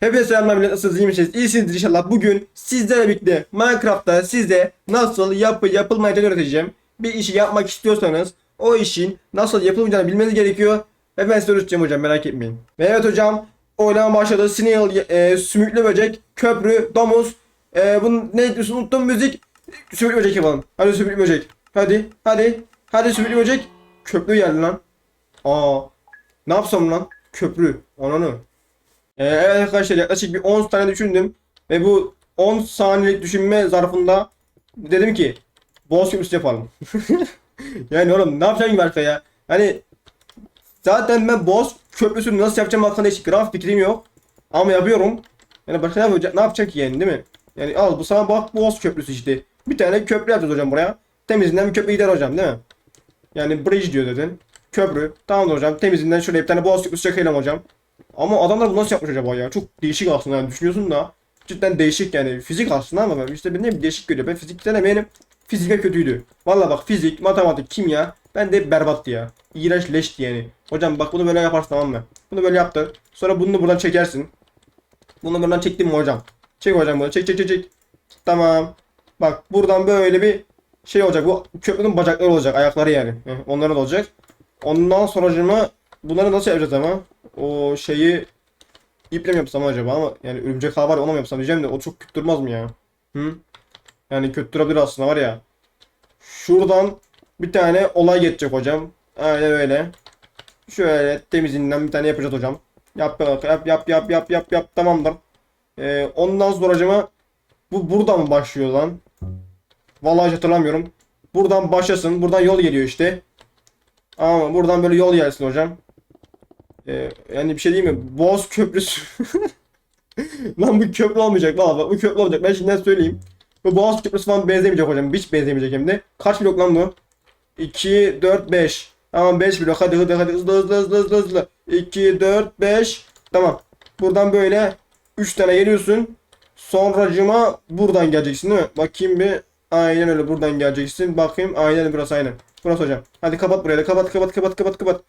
Hepinize selamlar millet nasılsınız iyi misiniz? İyisinizdir inşallah. Bugün sizlerle birlikte Minecraft'ta size nasıl yapı yapılmayacağını öğreteceğim. Bir işi yapmak istiyorsanız o işin nasıl yapılmayacağını bilmeniz gerekiyor. Ve ben size öğreteceğim hocam merak etmeyin. Ve evet hocam oynama başladı. Snail, e, sümüklü böcek, köprü, domuz. E, bunun ne diyorsun unuttum müzik. Sümüklü böcek yapalım. Hadi sümüklü böcek. Hadi hadi. Hadi sümüklü böcek. Köprü geldi lan. Aa. Ne yapsam lan? Köprü. Ananı. Ee, evet arkadaşlar yaklaşık bir 10 tane düşündüm. Ve bu 10 saniyelik düşünme zarfında dedim ki boss köprüsü yapalım. yani oğlum ne yapacağım ki başka ya? Hani zaten ben boss köprüsünü nasıl yapacağım hakkında hiç graf fikrim yok. Ama yapıyorum. Yani başka ne yapacak, ne yapacak ki yani değil mi? Yani al bu sana bak boss köprüsü işte. Bir tane köprü yapacağız hocam buraya. Temizinden bir köprü gider hocam değil mi? Yani bridge diyor dedin. Köprü. Tamam hocam. Temizinden şuraya bir tane boss köprüsü çekelim hocam. Ama adamlar bu nasıl yapmış acaba ya? Çok değişik aslında yani düşünüyorsun da. Cidden değişik yani. Fizik aslında ama ben işte ben ne değişik görüyor. Ben fizikten eminim. Fizike kötüydü. Valla bak fizik, matematik, kimya. Ben de berbattı ya. İğrenç leşti yani. Hocam bak bunu böyle yaparsın tamam mı? Bunu böyle yaptır. Sonra bunu buradan çekersin. Bunu buradan çektim mi hocam? Çek hocam bunu. Çek çek çek çek. Tamam. Bak buradan böyle bir şey olacak. Bu köprünün bacakları olacak. Ayakları yani. Onların olacak. Ondan sonracığıma bunları nasıl yapacağız ama? O şeyi iple mi yapsam acaba ama yani örümcek ağ var ona mı yapsam diyeceğim de o çok kötü durmaz mı ya? Hı? Yani kötü durabilir aslında var ya. Şuradan bir tane olay geçecek hocam. Aynen öyle. Şöyle temizinden bir tane yapacağız hocam. Yap yap yap yap yap yap yap tamamdır. Ee, ondan sonra acaba bu buradan mı başlıyor lan? Vallahi hatırlamıyorum. Buradan başlasın. Buradan yol geliyor işte. Ama buradan böyle yol gelsin hocam. Ee, yani bir şey değil mi? Boğaz Köprüsü. Lan bu köprü olmayacak valla bak bu köprü olmayacak. Ben şimdiden söyleyeyim. Bu Boğaz Köprüsü falan benzemeyecek hocam. Hiç benzemeyecek hem de. Kaç blok lan bu? 2, 4, 5. Tamam 5 blok. Hadi hadi hadi hızlı hızlı hızlı hızlı hızlı. 2, 4, 5. Tamam. Buradan böyle 3 tane geliyorsun. Sonracıma buradan geleceksin değil mi? Bakayım bir. Aynen öyle buradan geleceksin. Bakayım. Aynen burası aynen. Burası hocam. Hadi kapat burayı da. Kapat kapat kapat kapat kapat.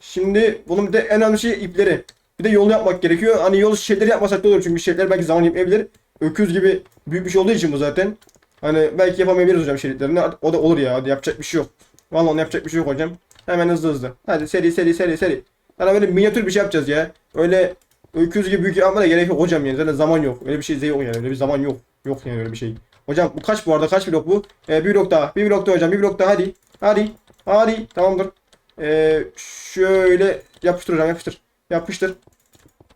Şimdi bunun bir de en önemli şey ipleri. Bir de yol yapmak gerekiyor. Hani yol şeyleri yapmasak da olur çünkü şeyler belki zaman yapmayabilir. Öküz gibi büyük bir şey olduğu için bu zaten. Hani belki yapamayabiliriz hocam şeritlerini. O da olur ya. Hadi yapacak bir şey yok. Vallahi onun yapacak bir şey yok hocam. Hemen hızlı hızlı. Hadi seri seri seri seri. Hani böyle minyatür bir şey yapacağız ya. Öyle öküz gibi büyük yapmaya gerek yok hocam yani. Zaten zaman yok. Öyle bir şey yok yani. Öyle bir zaman yok. Yok yani öyle bir şey. Hocam bu kaç bu arada? Kaç blok bu? Ee, bir blok daha. Bir blok daha hocam. Bir blok daha hadi. Hadi. Hadi. Tamamdır. Ee, şöyle yapıştır hocam yapıştır. Yapıştır.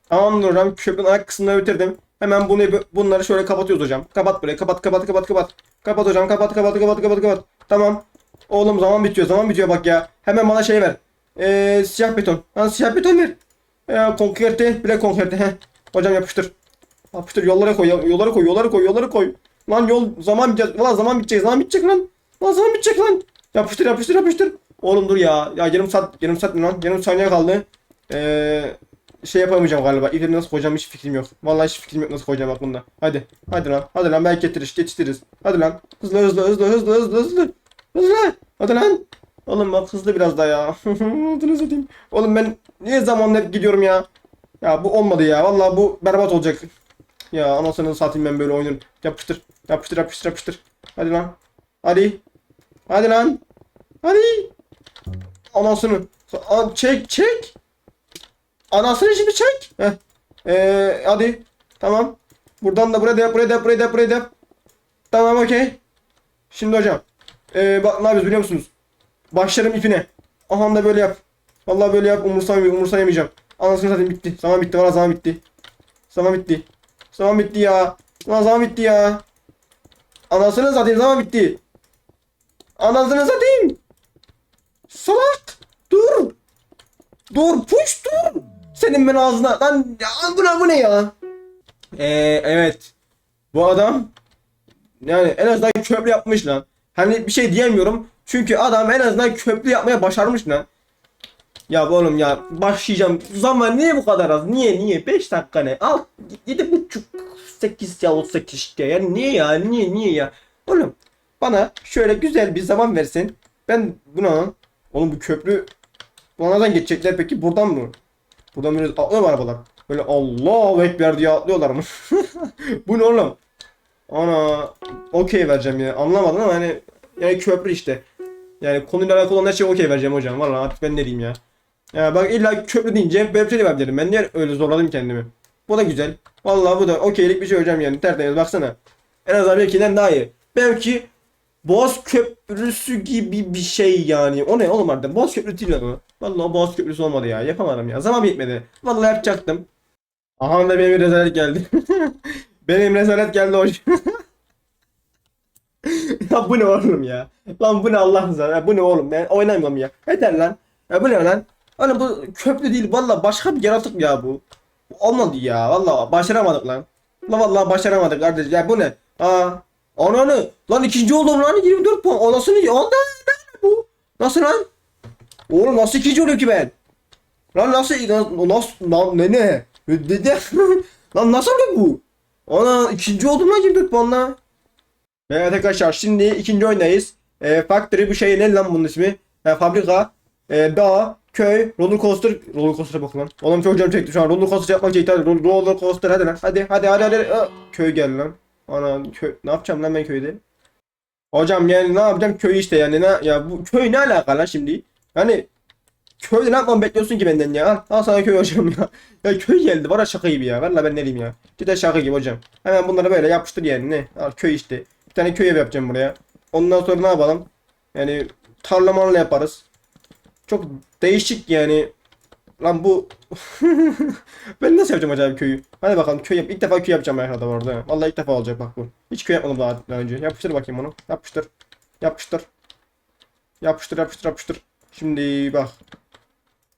Tamamdır hocam. Köprünün ayak kısmını bitirdim. Hemen bunu bunları şöyle kapatıyoruz hocam. Kapat burayı. Kapat kapat kapat kapat. Kapat hocam. Kapat kapat kapat kapat kapat. Tamam. Oğlum zaman bitiyor. Zaman bitiyor bak ya. Hemen bana şey ver. Ee, siyah beton. Lan siyah beton ver. Ee, konkrete. Bile konkrete. Heh. Hocam yapıştır. Yapıştır. Yollara koy. Yollara koy. Yollara koy. Yollara koy. Lan yol zaman bitecek. Lan zaman bitecek. Zaman bitecek lan. Lan zaman bitecek lan. Yapıştır yapıştır yapıştır. Oğlum dur ya. Ya yarım saat yarım saat mi lan? Yarım saniye kaldı. Ee, şey yapamayacağım galiba. İleri nasıl koyacağım hiç fikrim yok. Vallahi hiç fikrim yok nasıl koyacağım aklımda. Hadi. Hadi lan. Hadi lan belki getiririz. Geçtiririz. Hadi lan. Hızlı hızlı hızlı hızlı hızlı hızlı. Hızlı. Hadi lan. Oğlum bak hızlı biraz daha ya. Adını satayım. Oğlum ben niye zamanla hep gidiyorum ya? Ya bu olmadı ya. Vallahi bu berbat olacak. Ya anasını satayım ben böyle oyunun. Yapıştır. Yapıştır yapıştır yapıştır. Hadi lan. Hadi. Hadi lan. Hadi. Anasını. A- Çek çek. Anasını şimdi çek. Ee, hadi. Tamam. Buradan da buraya da buraya da buraya da buraya da. Tamam okey. Şimdi hocam. Ee, bak ne yapıyoruz biliyor musunuz? Başlarım ipine. Aha da böyle yap. Vallahi böyle yap umursamayacağım. umursayamayacağım. Anasını satayım bitti. Zaman bitti. Valla zaman bitti. Zaman bitti. Zaman bitti ya. Lan zaman bitti ya. Anasını satayım zaman bitti. Anasını satayım. Salak. Dur. Puş dur. Senin ben ağzına. Lan ya bu ne, bu ne ya? Eee evet. Bu adam yani en azından köprü yapmış lan. Hani bir şey diyemiyorum. Çünkü adam en azından köprü yapmaya başarmış lan. Ya oğlum ya başlayacağım. Zaman niye bu kadar az? Niye niye? 5 dakika ne? Al 7 buçuk 8 ya 38 işte. Yani niye ya? Niye niye ya? Oğlum bana şöyle güzel bir zaman versin. Ben buna oğlum bu köprü bu geçecekler peki? Buradan mı? Buradan böyle atlıyor arabalar? Böyle Allahu Ekber diye atlıyorlar mı? Bu ne oğlum? Ana okey vereceğim ya. Anlamadım ama yani yani köprü işte. Yani konuyla alakalı olan her şeye okey vereceğim hocam. Vallahi artık ben ne diyeyim ya. Ya bak illa köprü deyince böyle bir şey de yapabilirim. Ben niye öyle zorladım kendimi? Bu da güzel. Vallahi bu da okeylik bir şey hocam yani. Tertemiz baksana. En azından belkinden daha iyi. Belki Boğaz Köprüsü gibi bir şey yani. O ne oğlum harbiden? Boğaz Köprüsü değil o. Vallahi Boğaz Köprüsü olmadı ya. Yapamadım ya. Zaman bitmedi. Vallahi yapacaktım. Aha da benim bir rezalet geldi. benim rezalet geldi hocam. ya bu ne oğlum ya? Lan bu ne Allah'ın ya bu ne oğlum? Ben oynamıyorum ya. Yeter lan. Ya bu ne lan? Oğlum bu köprü değil vallahi başka bir yaratık ya bu. Olmadı ya vallahi başaramadık lan. Vallahi başaramadık kardeş ya bu ne? Aa. Ananı. Lan ikinci oldum lan 24 puan. Anasını ondan ne bu? Nasıl lan? Oğlum nasıl ikinci oluyor ki ben? Lan nasıl nasıl, nasıl lan ne ne? Dede. lan nasıl oluyor bu? Ana ikinci oldum lan 24 puanla. Evet arkadaşlar şimdi ikinci oyundayız. E, factory bu şey ne lan bunun ismi? E, fabrika, e, dağ, köy, roller coaster. Roller coaster'a bak lan. Oğlum çok canım çekti şu an. Roller coaster yapmak çekti. Hadi roller- coaster hadi lan. Hadi hadi hadi hadi. Aa, köy geldi lan. Ana köy. Ne yapacağım lan ben köyde? Hocam yani ne yapacağım köy işte yani ne ya bu köy ne alaka lan şimdi? Yani köyde ne yapmamı bekliyorsun ki benden ya? Al, sana köy hocam ya. Ya köy geldi bana şaka gibi ya. Valla ben ne diyeyim ya. Cidden şaka gibi hocam. Hemen bunları böyle yapıştır yani ne? Al köy işte. Bir tane köy ev yapacağım buraya. Ondan sonra ne yapalım? Yani tarla marla yaparız. Çok değişik yani. Lan bu ben nasıl yapacağım acaba köyü? Hadi bakalım köy yap. İlk defa köy yapacağım arkadaşlar orada. Vallahi ilk defa olacak bak bu. Hiç köy yapmadım daha, önce. Yapıştır bakayım onu. Yapıştır. Yapıştır. Yapıştır yapıştır yapıştır. Şimdi bak.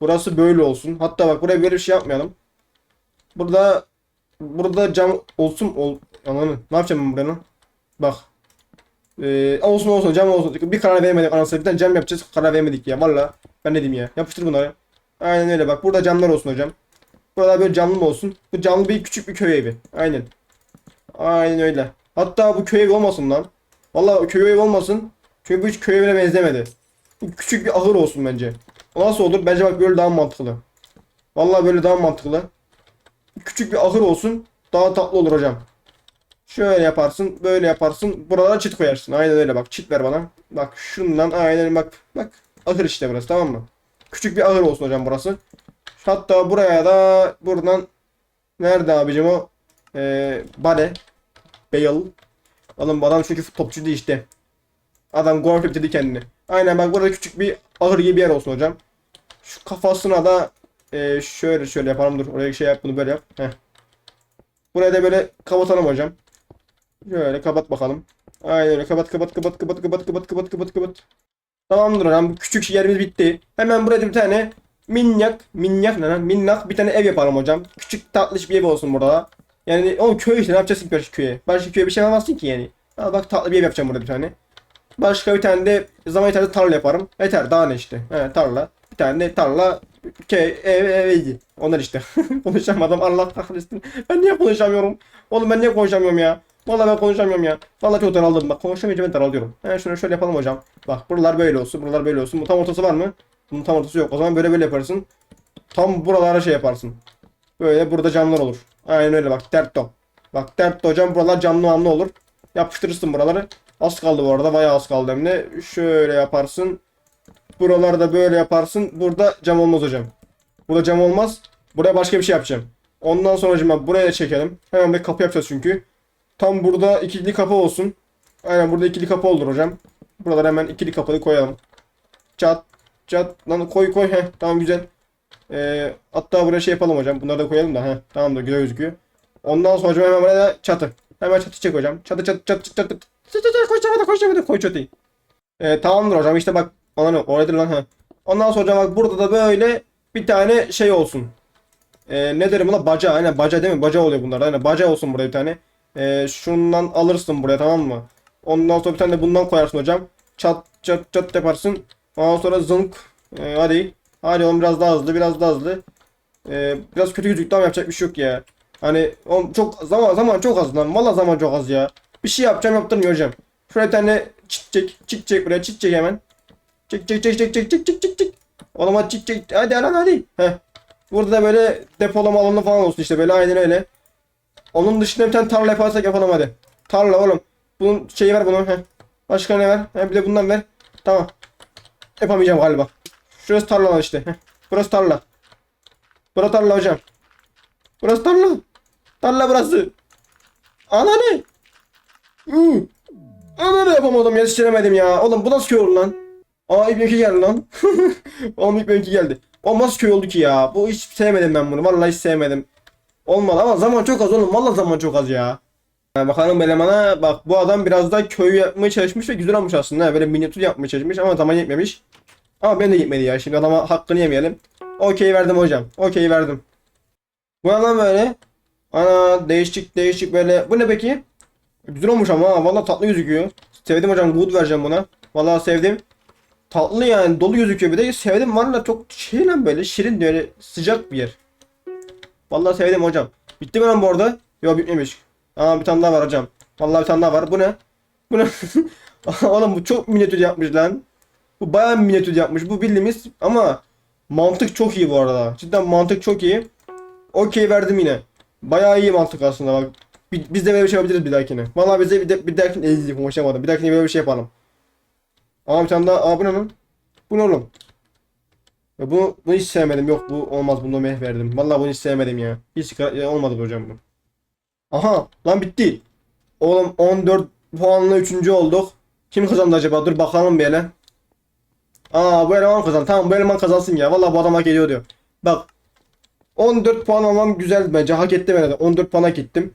Burası böyle olsun. Hatta bak buraya böyle bir şey yapmayalım. Burada burada cam olsun ol ananı. Ne yapacağım ben buranın? Bak. Ee, olsun olsun cam olsun. Bir karar veremedik anasını. Bir tane cam yapacağız. Karar veremedik ya. Valla. Ben ne diyeyim ya. Yapıştır bunları. Aynen öyle bak. Burada camlar olsun hocam. Burada böyle camlı mı olsun? Bu camlı bir küçük bir köy evi. Aynen. Aynen öyle. Hatta bu köy evi olmasın lan. Valla köy evi olmasın. Çünkü bu hiç köy evine benzemedi. Bu küçük bir ahır olsun bence. O nasıl olur? Bence bak böyle daha mantıklı. Vallahi böyle daha mantıklı. Küçük bir ahır olsun. Daha tatlı olur hocam. Şöyle yaparsın, böyle yaparsın. Buralara çit koyarsın. Aynen öyle bak. Çit ver bana. Bak şundan aynen bak. Bak. Ahır işte burası tamam mı? Küçük bir ahır olsun hocam burası. Hatta buraya da buradan nerede abicim o? Ee, Bale. Bale. Bu adam çünkü topçu değil işte. Adam golf dedi kendini. Aynen bak burada küçük bir ahır gibi bir yer olsun hocam. Şu kafasına da e, şöyle şöyle yapalım dur. Oraya şey yap bunu böyle yap. Heh. Buraya da böyle kapatalım hocam. Şöyle kapat bakalım. Aynen öyle kapat kapat kapat kapat kapat kapat kapat kapat kapat. Tamamdır hocam. Küçük yerimiz bitti. Hemen buraya bir tane minnak minnak ne lan? Minnak bir tane ev yapalım hocam. Küçük tatlış bir ev olsun burada. Yani o köy işte ne yapacaksın ki başka köye? Başka köye bir şey yapamazsın ki yani. Al bak tatlı bir ev yapacağım burada bir tane. Başka bir tane de zaman yeterli tarla yaparım. Yeter daha ne işte. He tarla. Bir tane de tarla köy ev eviydi. Onlar işte. Konuşamadım Allah kahretsin. Ben niye konuşamıyorum? Oğlum ben niye konuşamıyorum ya? Vallahi ben konuşamıyorum ya. Vallahi çok daraldım. Bak konuşamayınca ben daralıyorum. He şunu şöyle yapalım hocam. Bak buralar böyle olsun. Buralar böyle olsun. Bu tam ortası var mı? Bunun tam ortası yok. O zaman böyle böyle yaparsın. Tam buralara şey yaparsın. Böyle burada camlar olur. Aynen öyle bak. Dertto. Bak Dertto hocam buralar camlı mamlı olur. Yapıştırırsın buraları. Az kaldı bu arada. Bayağı az kaldı hem de. Şöyle yaparsın. Buralarda böyle yaparsın. Burada cam olmaz hocam. Burada cam olmaz. Buraya başka bir şey yapacağım. Ondan sonra hocam buraya çekelim. Hemen bir kapı yapacağız çünkü. Tam burada ikili kapı olsun. Aynen burada ikili kapı olur hocam. Buralara hemen ikili kapıyı koyalım. Çat çat lan koy koy he tamam güzel. Ee, hatta buraya şey yapalım hocam. Bunları da koyalım da he tamamdır güzel gözüküyor. Ondan sonra hocam hemen buraya da çatı. Hemen çatı çek hocam. Çatı çatı çatı çatı çatı. Çatı çatı koy çatı koy çatı koy çatıyı. Ee, tamamdır hocam işte bak. Ananı oradadır lan he. Ondan sonra hocam bak burada da böyle bir tane şey olsun. Ee, ne derim buna? Baca. Aynen baca değil mi? Baca oluyor bunlar. Aynen baca olsun buraya bir tane. Ee, şundan alırsın buraya tamam mı? Ondan sonra bir tane de bundan koyarsın hocam. Çat çat çat yaparsın. Ondan sonra zınk. Ee, hadi. Hadi oğlum biraz daha hızlı biraz daha hızlı. Ee, biraz kötü gözüktü ama yapacak bir şey yok ya. Hani oğlum çok zaman zaman çok az lan. Valla zaman çok az ya. Bir şey yapacağım yaptırmıyor hocam. Şuraya tane çit çek. Çit çek buraya çit çek hemen. Çek çek çek çek çek çek çek çek çek. Oğlum hadi çit çek. Hadi lan hadi. Heh. Burada da böyle depolama alanı falan olsun işte böyle aynen öyle. Onun dışında bir tane tarla yaparsak yapalım hadi. Tarla oğlum. Bunun şeyi ver bunu. Heh. Başka ne ver? He, bir de bundan ver. Tamam. Yapamayacağım galiba. Şurası tarla lan işte. Heh. Burası tarla. Burası tarla hocam. Burası tarla. Tarla burası. Ananı. Hı. Ananı yapamadım yetiştiremedim ya. Oğlum bu nasıl köy oldu lan? Aa İbn geldi lan. Oğlum İbn geldi. O nasıl köy oldu ki ya? Bu hiç sevmedim ben bunu. Vallahi hiç sevmedim. Olmadı ama zaman çok az oğlum. Vallahi zaman çok az ya. Ha, bakalım elemana bak bu adam biraz da köy yapmaya çalışmış ve güzel olmuş aslında. Böyle minyatür yapmaya çalışmış ama zaman yetmemiş. Ama ben de gitmedi ya. Şimdi adama hakkını yemeyelim. Okey verdim hocam. Okey verdim. Bu lan böyle? Ana değişik değişik böyle. Bu ne peki? Güzel olmuş ama ha. Vallahi tatlı gözüküyor. Sevdim hocam. Good vereceğim buna. Vallahi sevdim. Tatlı yani. Dolu gözüküyor bir de. Sevdim. Valla çok şey lan böyle. Şirin böyle sıcak bir yer. Vallahi sevdim hocam. Bitti mi lan bu arada? Yok bitmemiş. Aa bir tane daha var hocam. Vallahi bir tane daha var. Bu ne? Bu ne? Oğlum bu çok minyatür yapmış lan. Bu bayağı minyatür yapmış. Bu bildiğimiz ama mantık çok iyi bu arada. Cidden mantık çok iyi. Okey verdim yine. Bayağı iyi mantık aslında bak. Bi- Biz de böyle bir şey yapabiliriz bir dahakine. Vallahi bize bir, de, bir dahakine ezdim konuşamadım. Bir dahakine böyle bir şey yapalım. Aa bir tane daha. Aa bu ne lan? Bu ne oğlum? Ya bunu, bunu hiç sevmedim. Yok bu olmaz. Bunu meh verdim. Vallahi bunu hiç sevmedim ya. Hiç olmadı bu hocam bu. Aha lan bitti. Oğlum 14 puanla 3. olduk. Kim kazandı acaba? Dur bakalım bir hele. Aa bu eleman kazandı. Tamam bu eleman kazansın ya. Vallahi bu adam hak ediyor diyor. Bak 14 puan almam güzel bence. Hak ettim herhalde. 14 puan hak ettim.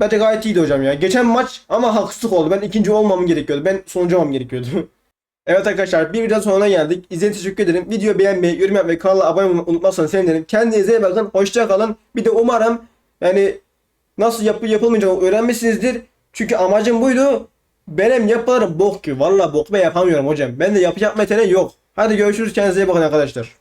Bence gayet iyiydi hocam ya. Geçen maç ama haksızlık oldu. Ben ikinci olmamam gerekiyordu. Ben sonuncu olmam gerekiyordu. evet arkadaşlar bir videonun sonuna geldik. İzlediğiniz için teşekkür ederim. Videoyu beğenmeyi, yorum yapmayı, kanala abone olmayı unutmazsanız sevinirim. Kendinize iyi bakın. Hoşça kalın. Bir de umarım yani nasıl yapı yapılmayacağını öğrenmişsinizdir. Çünkü amacım buydu. Benim yapılarım bok ki. Valla bok ve yapamıyorum hocam. Ben de yapı yapma yeteneği yok. Hadi görüşürüz. Kendinize iyi bakın arkadaşlar.